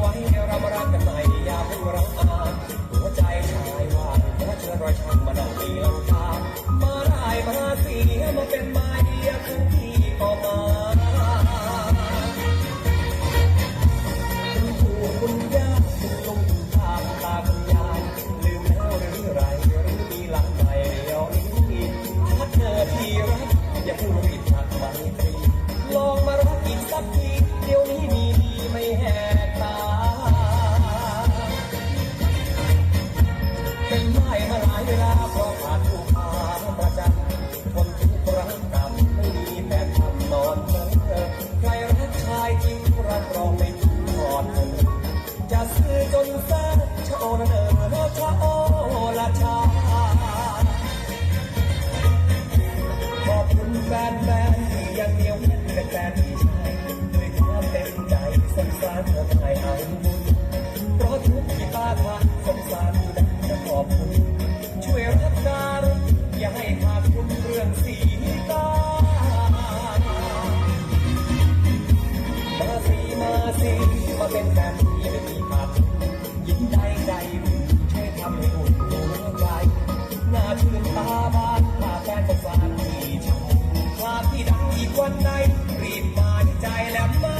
ไว้เรามารักกันใหม่อย่าเพิ่ร้อง เวลาพอขาดผู้พานประจันคนทุกรักกรรไม่มีแฟนทำนอนเพ้อใครรักชายจริงรักรองไม่ถูกทอดจะซื้อจนแซ่ชโอรเนอชโอละชาขอบคุณแฟนแฟนยังมียวแน่นนแฟนที่ด้วยความเต็มใจสงสารเธอไม่เอาบุญเพราะทุกที่ป้าทาสงสารดังขอบคุณ เป็นแฟนที่ไม่มีขาดยิ้มใจใจช่วยทำให้อุ่นหัวใจหน้าชื่นตาบานพาแฟนสงสารที่ชมพาพที่ดังอีกวันไหนรีบมาที่ใจและไม้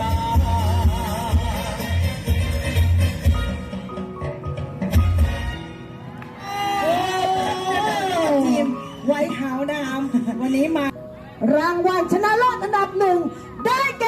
ตาทีมไว้ขาวดำวันนี้มารางวัลชนะเลิศอันดับหนึ่งได้แก่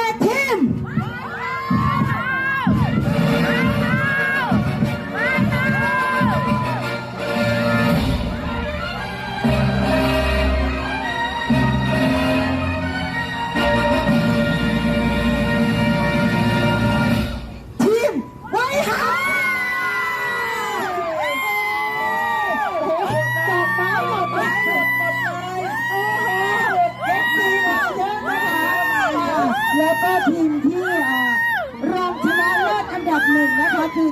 ทีมที่อ่ารองชนะเลิศอันดับหนึ่งนะคะคือ